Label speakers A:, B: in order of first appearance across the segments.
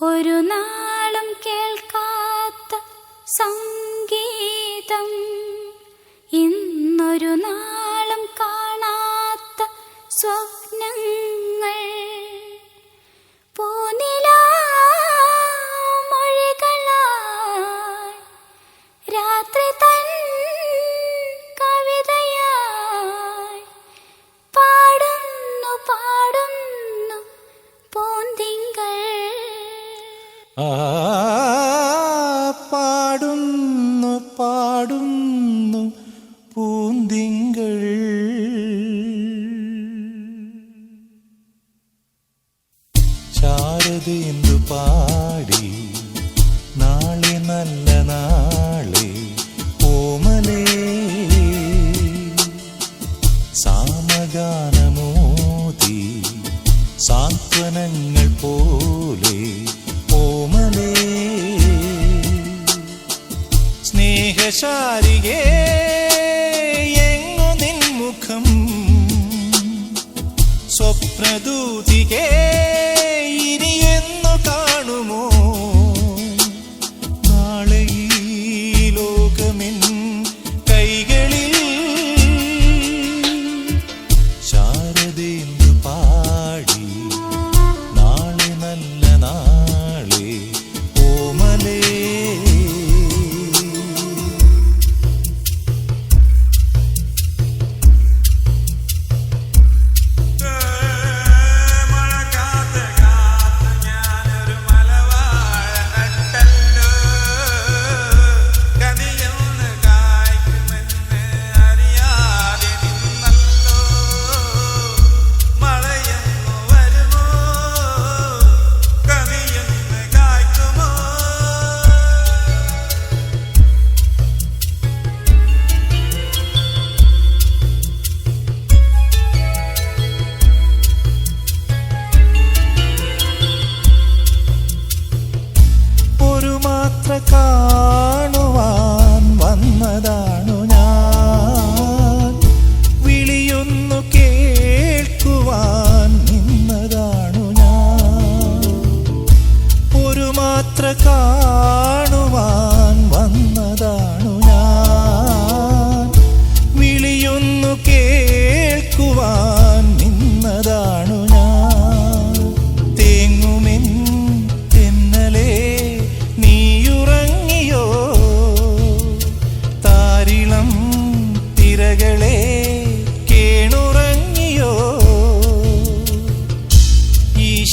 A: ഒരു നാളും കേൾക്കാത്ത സംഗീതം. ഇന്നൊരു നാളും കാണാത്ത സ്വപ്നങ്ങൾ.
B: ശാരദയെന്തു പാടി? നാളെ നല്ല നാളെ ഓമലേ. സാമഗാനമോതി സാന്ത്വനങ്ങൾ പോലെ ഓമലേ. സ്നേഹശാരികേ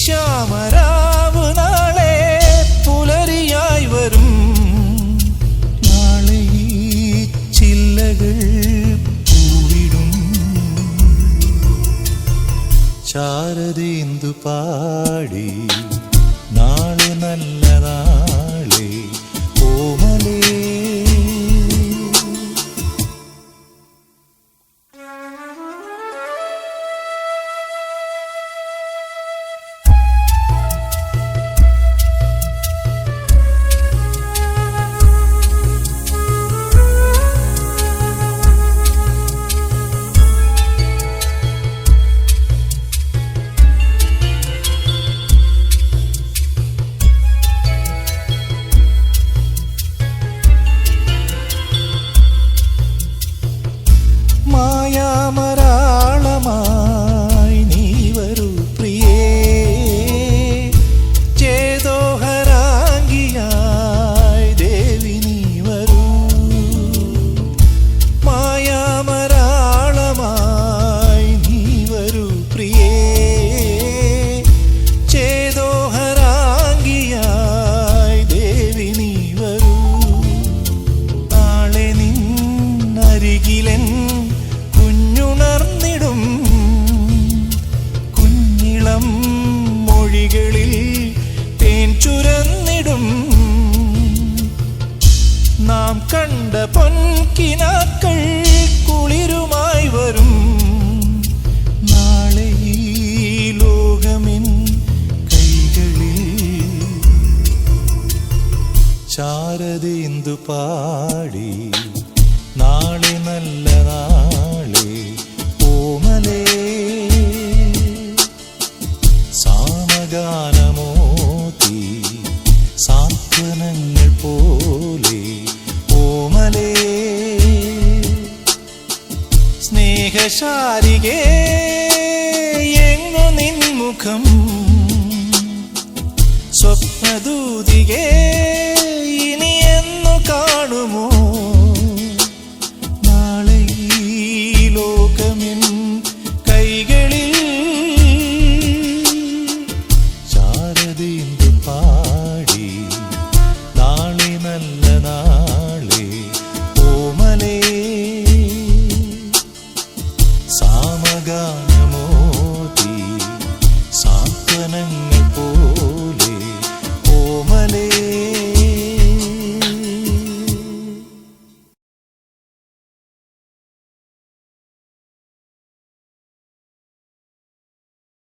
B: ശ്യാമരാവ് നാളെ പുലരിയായി വരും നാളെ ഈ ചില്ലകൾ പൂവിടും ചാരതേന്തു പാടി നാളെ നല്ല ഭാരതി ഇന്ദു പാടി. നാളെ നല്ല നാളെ ഓമലേ. സാമഗാനമോതി സാത്വനങ്ങൾ പോലെ ഓമലേ. സ്നേഹശാരികേ എങ്ങു നിൻമുഖം? സ്വപ്നദൂതികേ കാണുമോ? നാളെ ഈ ലോകമിൻ